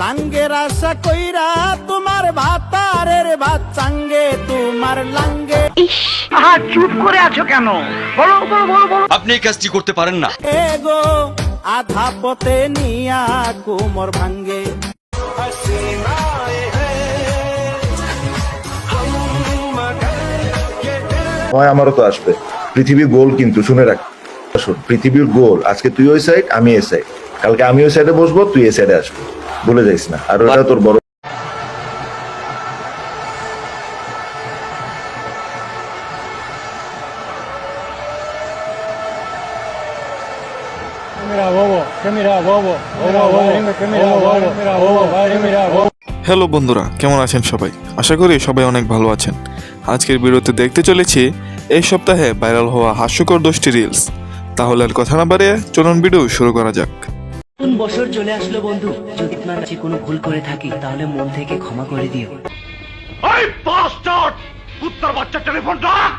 লাঙ্গের আশা কইরা তোমার ভাতারের ভাত চাঙ্গে তোমার লাঙ্গে। আহা চুপ করে আছো কেন? বলো বলো বলো বলো। আপনি এই কাজটি করতে পারেন না। এগো আধা পথে নিয়া কোমর ভাঙ্গে। আমারও তো আসবে। পৃথিবীর গোল কিন্তু শুনে রাখ। পৃথিবীর গোল আজকে তুই ওই সাইড আমি এই সাইড কালকে আমি ওই সাইডে বসবো তুই এই সাইডে আসবি। বলে যাইস না। আর ওটা তোর বড়. হ্যালো বন্ধুরা, কেমন আছেন সবাই? আশা করি সবাই অনেক ভালো আছেন। আজকের ভিডিওতে দেখতে চলেছি, এই সপ্তাহে ভাইরাল হওয়া হাস্যকর দশটি রিলস তাহলে আর কথা না বাড়িয়ে চলুন ভিডিও শুরু করা যাক। নতুন বছর চলে আসলো বন্ধু। যদি আপনার কাছে কোনো ভুল করে থাকি তাহলে মন থেকে ক্ষমা করে দিও। ওই বাস্টার্ড কুত্তার বাচ্চা টেলিফোন রাখ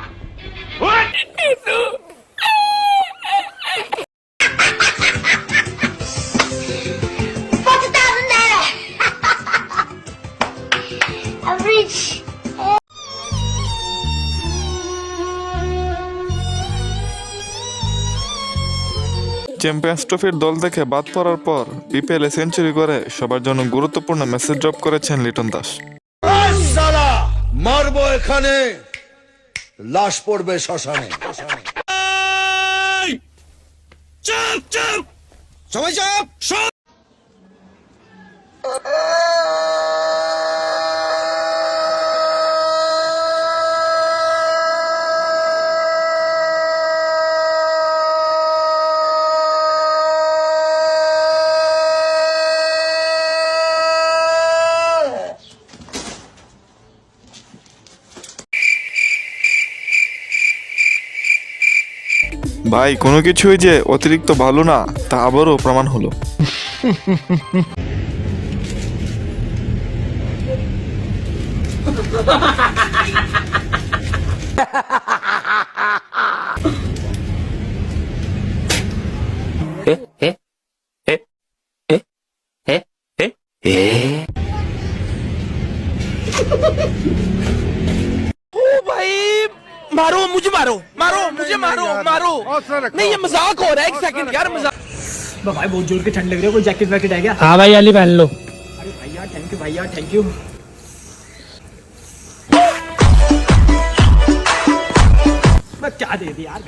চ্যাম্পিয়ন্স ট্রফির দল থেকে বাদ পড়ার পর বিপিএল এ সেঞ্চুরি করে সবার জন্য গুরুত্বপূর্ণ মেসেজ ড্রপ করেছেন লিটন দাস। মারবো এখানে লাশ পড়বে শ্মশানে। সবাই চাপ! ভাই কোনো কিছুই যে অতিরিক্ত ভালো না তা আবারও প্রমাণ হলো। मारो मारो मारो नहीं ये मजाक हो रहा है एक सेकंड यार मजाक भाई बहुत जोर के ठंड लग रही है कोई जैकेट वैकेट है क्या हाँ भाई अली पहन लो अरे भैया थैंक यू भैया थैंक यू क्या दे दी यार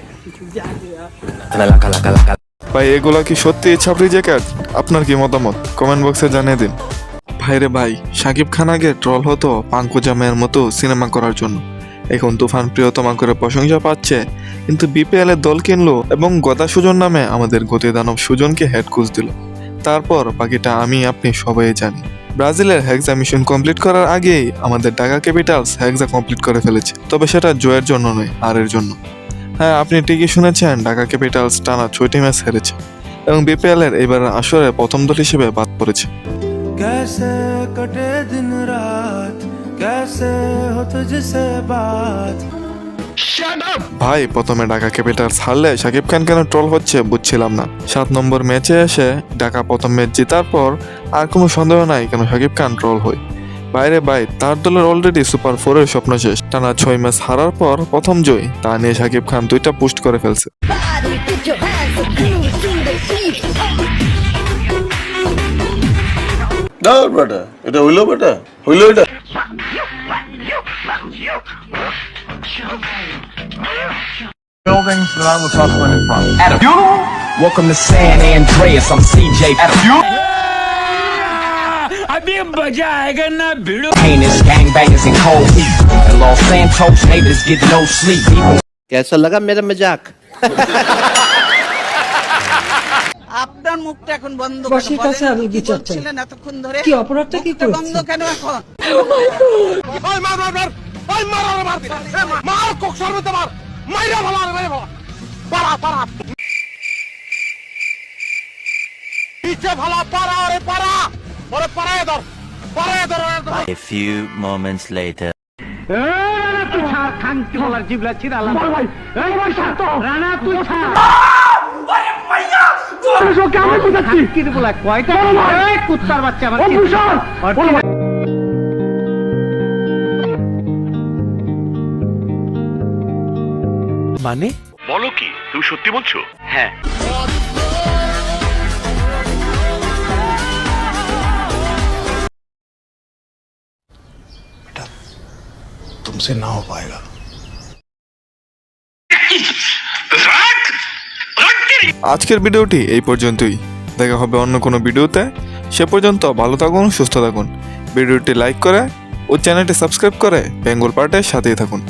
क्या दे यार ভাই এগুলা কি সত্যি ছাপড়ি জ্যাকেট আপনার কি মতামত কমেন্ট বক্সে জানিয়ে দিন ভাইরে ভাই সাকিব খান আগে ট্রল হতো পাঙ্কু জামের মতো সিনেমা করার জন্য এখন তুফান প্রিয়তমা করে প্রশংসা পাচ্ছে কিন্তু বিপিএল এর দল কিনলো এবং গদা সুজন নামে আমাদের গতি দানব সুজনকে হেড কোচ দিল তারপর বাকিটা আমি আপনি সবাই জানি ব্রাজিলের হেক্সা মিশন কমপ্লিট করার আগেই আমাদের ঢাকা ক্যাপিটালস হেক্সা কমপ্লিট করে ফেলেছে তবে সেটা জয়ের জন্য নয় হারের জন্য হ্যাঁ আপনি ঠিকই শুনেছেন ঢাকা ক্যাপিটালস টানা ছয়টি ম্যাচ হেরেছে এবং বিপিএল এর এবার আসরে প্রথম দল হিসেবে বাদ পড়েছে कैसे कटे दिन रात कैसे हो तुझसे बात ভাই প্রথমে ঢাকা ক্যাপিটালস হারলে শাকিব খান কেন ট্রল হচ্ছে বুঝছিলাম না। সাত নম্বর ম্যাচে এসে ঢাকা প্রথম ম্যাচ জেতার পর আর কোনো সন্দেহ নাই কেন শাকিব খান ট্রল হয়। বাইরে বাই তার দলের অলরেডি সুপার ফোরের স্বপ্ন শেষ। টানা ছয় ম্যাচ হারার পর প্রথম জয় তা নিয়ে শাকিব খান দুইটা পোস্ট করে ফেলছে। এটা হইল বেটা হইল এটা। Welcome to San Andreas. I'm CJ. अभी मजा आएगा ना भिड़ो Heinous gangbangers in cold heat. And Los Santos neighbors get no sleep. People कैसा लगा मेरा मजाक আপনার মুখটা এখন বন্ধ বসের কাছে আমি বিচার চাই। ছিলেন এতক্ষণ ধরে কি অপরাধটা কি মুখটা বন্ধ করেছি কেন এখন ওই মার মার মার কক সর্বতে মার মাইরা ভালো মাইরা ভালো পারা পারা পিছে ভালো পারা ওরে পারা ওরে পারায় ধর পারায় ধর ওরে ধর। A few moments later. খাঙ্কি বলার জিবলা ছিড়ালাম রানা তুই ছাড় আমি বুঝাচ্ছি কি বলা। কয়টা কুত্তার বাচ্চা আমার মানে বলো কি তুমি সত্যি বলছো হ্যাঁ तुमसे ना हो पाएगा আজকের ভিডিওটি এই পর্যন্তই দেখা হবে অন্য কোনো ভিডিওতে সে পর্যন্ত ভালো থাকুন সুস্থ থাকুন ভিডিওটি লাইক করে ও চ্যানেলটি সাবস্ক্রাইব করে বেঙ্গল পার্টের সাথেই থাকুন